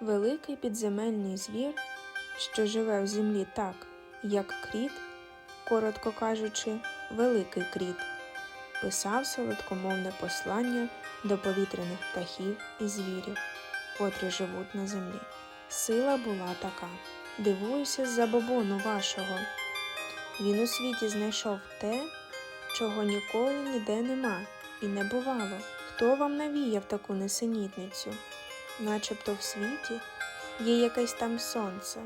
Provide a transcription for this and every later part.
Великий підземельний звір, що живе в землі так, як кріт, коротко кажучи, великий кріт, писав солодкомовне послання до повітряних птахів і звірів, котрі живуть на землі. Сила була така. Дивуюся з забобону вашого. Він у світі знайшов те, чого ніколи ніде нема і не бувало. Хто вам навіяв таку несенітницю? Начебто в світі є якесь там сонце.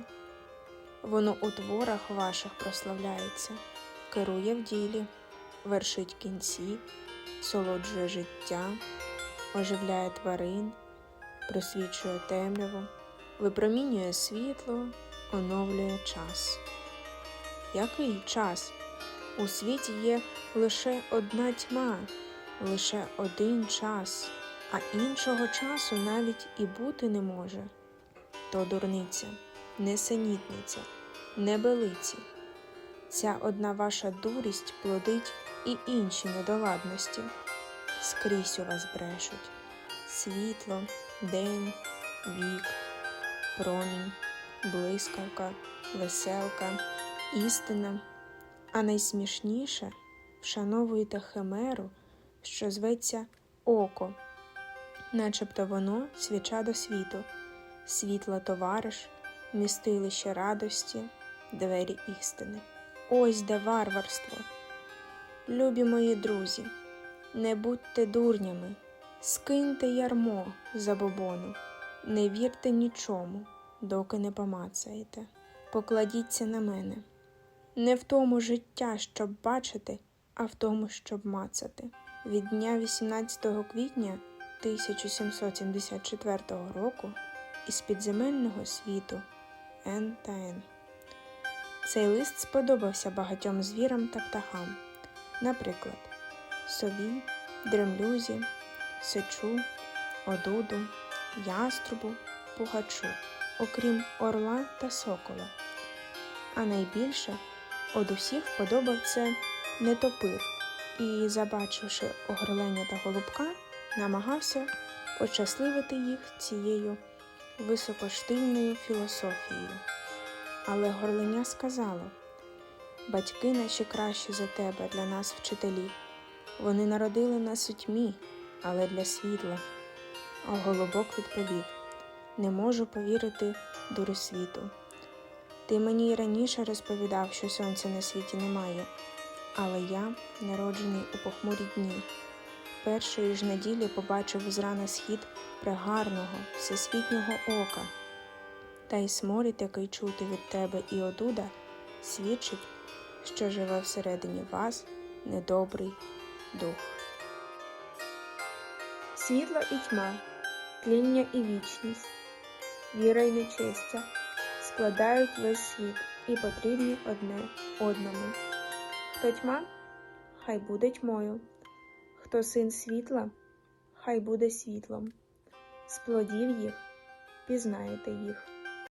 Воно у творах ваших прославляється, керує в ділі, вершить кінці, солоджує життя, оживляє тварин, просвічує темряву, випромінює світло, оновлює час. Який час? У світі є лише одна тьма, лише один час, а іншого часу навіть і бути не може. То дурниця, несенітниця, небелиці. Ця одна ваша дурість плодить і інші недоладності. Скрізь у вас брешуть світло, день, вік, промінь, блискавка, веселка, істина. А найсмішніше вшановуєте химеру, що зветься око, начебто воно свіча до світу, світла товариш, містилище радості, двері істини. Ось де варварство. Любі мої друзі, не будьте дурнями, скиньте ярмо забобону, не вірте нічому, доки не помацаєте. Покладіться на мене. Не в тому життя, щоб бачити, а в тому, щоб мацати. Від дня 18 квітня 1774 року із підземельного світу Н та Н. Цей лист сподобався багатьом звірам та птахам, наприклад, сові, дремлюзі, сичу, одуду, яструбу, пугачу, окрім орла та сокола. А найбільше Од усіх подобав це нетопир і, забачивши огорлення та голубка, намагався ощасливити їх цією високоштильною філософією. Але горлиня сказало батьки наші кращі за тебе для нас вчителі. Вони народили нас у тьмі, але для світла. А голубок відповів Не можу повірити дурі світу. Ти мені й раніше розповідав, що сонця на світі немає, але я, народжений у похмурі дні, першої ж неділі побачив зрана схід прегарного, всесвітнього ока, та й сморід, який чути від тебе і одуда, свідчить, що живе всередині вас недобрий дух. Світло і тьма, тління і вічність, віра й нечестя складають весь світ і потрібні одне одному. Хто тьма, хай буде тьмою, хто син світла, хай буде світлом. З плодів їх пізнаєте їх.